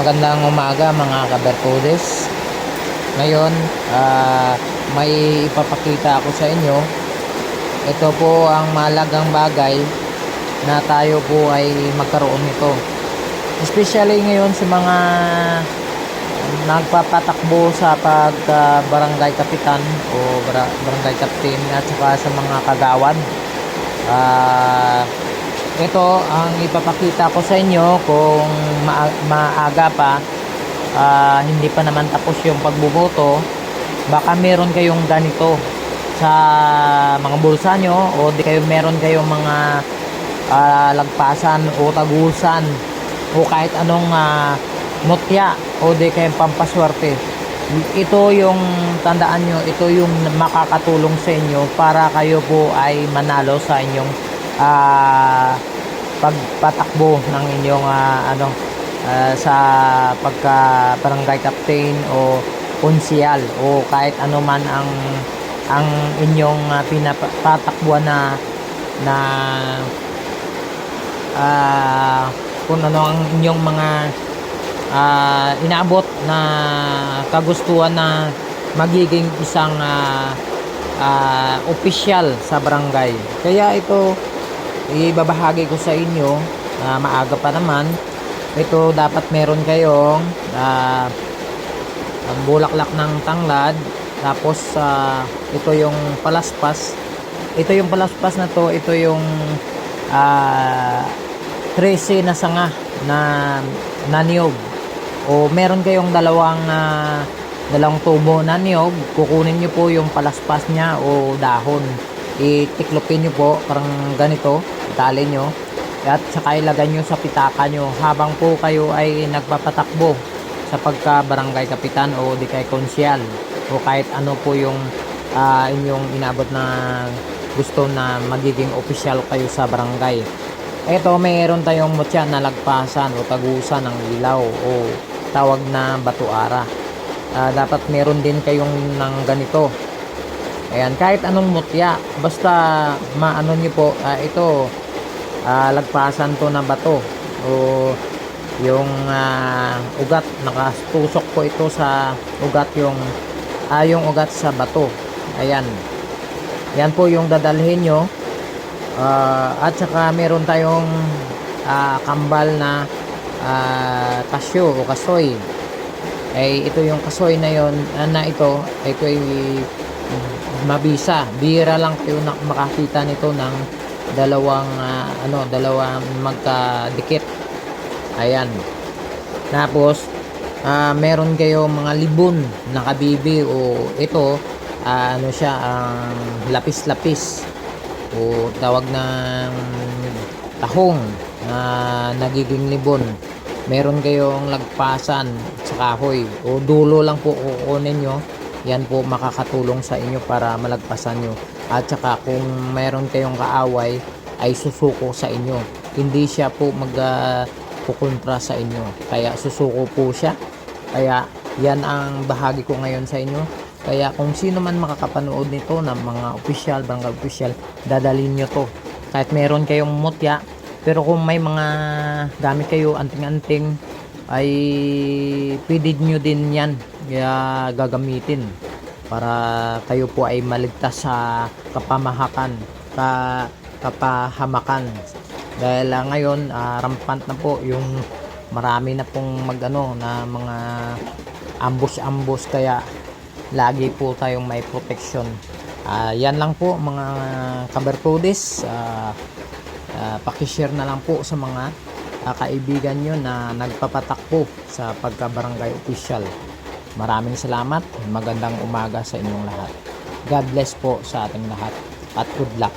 Magandang umaga mga kabertudes. Ngayon, ah, may ipapakita ako sa inyo. Ito po ang malagang bagay na tayo po ay magkaroon nito. Especially ngayon sa mga nagpapatakbo sa pag ah, barangay kapitan o bara- barangay captain at saka sa mga kagawad. Ah, ito ang ipapakita ko sa inyo kung maa- maaga pa. Ah, hindi pa naman tapos yung pagbuboto. Baka meron kayong ganito sa mga bulsa nyo o di kayo meron kayong mga ah, lagpasan o tagusan o kahit anong ah, mutya o di kayong pampaswerte. Ito yung tandaan nyo ito yung makakatulong sa inyo para kayo po ay manalo sa inyong ah, pagpatakbo ng inyong ah, ano ah, sa pagka barangay captain o konsyal o kahit ano man ang ang inyong uh, pinapatakbuhan na na ah, kung ano ang inyong mga ah, inaabot na kagustuhan na magiging isang ah, ah, opisyal sa barangay. Kaya ito ibabahagi ko sa inyo na maaga pa naman. Ito dapat meron kayong ang bulaklak ng tanglad. Tapos ah, ito yung palaspas. Ito yung palaspas na to ito yung ah 13 na sanga na naniyog o meron kayong dalawang ah, dalawang tubo na niyog kukunin nyo po yung palaspas niya o dahon. Itiklopin nyo po parang ganito itali nyo at saka ilagay nyo sa pitaka nyo habang po kayo ay nagpapatakbo sa pagka barangay kapitan o di kay konsyal o kahit ano po yung ah, inyong inabot na gusto na magiging opisyal kayo sa barangay. Ito, mayroon tayong mutya na lagpasan o tagusan ng ilaw o tawag na batuara. Ah, dapat meron din kayong ng ganito. Ayan, kahit anong mutya, basta maano nyo po, ah, ito, ah, lagpasan to na bato. O yung ah, ugat. Nakatusok po ito sa ugat yung ah, yung ugat sa bato. Ayan. Yan po yung dadalhin nyo. Ah, at saka meron tayong ah, kambal na ah, kasyo o kasoy. Ay ito yung kasoy na yon ah, na ito ito ay mabisa. Bira lang kayo na makakita nito ng dalawang ah, ano dalawang magkadikit. Ayan. Tapos ah, meron kayo mga libon na kabibi o ito ah, ano siya ang lapis-lapis o tawag ng tahong na nagiging libon. Meron kayong lagpasan sa kahoy o dulo lang po kukunin nyo. Yan po makakatulong sa inyo para malagpasan nyo at saka kung meron kayong kaaway ay susuko sa inyo. Hindi siya po mag ah, kukontra sa inyo. Kaya susuko po siya. Kaya yan ang bahagi ko ngayon sa inyo. Kaya kung sino man makakapanood nito ng mga official, barangay official, dadalhin nyo to. Kahit meron kayong mutya, pero kung may mga gamit kayo, anting-anting, ay pwede nyo din yan. Kaya gagamitin para kayo po ay maligtas sa kapamahakan ka, kapahamakan. Dahil ah, ngayon ah, rampant na po yung marami na pong magano na mga ambush-ambush kaya lagi po tayong may protection Ah, yan lang po mga kabertudis. Uh, pakishare na lang po sa mga ah, kaibigan nyo na nagpapatakbo sa pagka-barangay official maraming salamat. Magandang umaga sa inyong lahat. God bless po sa ating lahat at good luck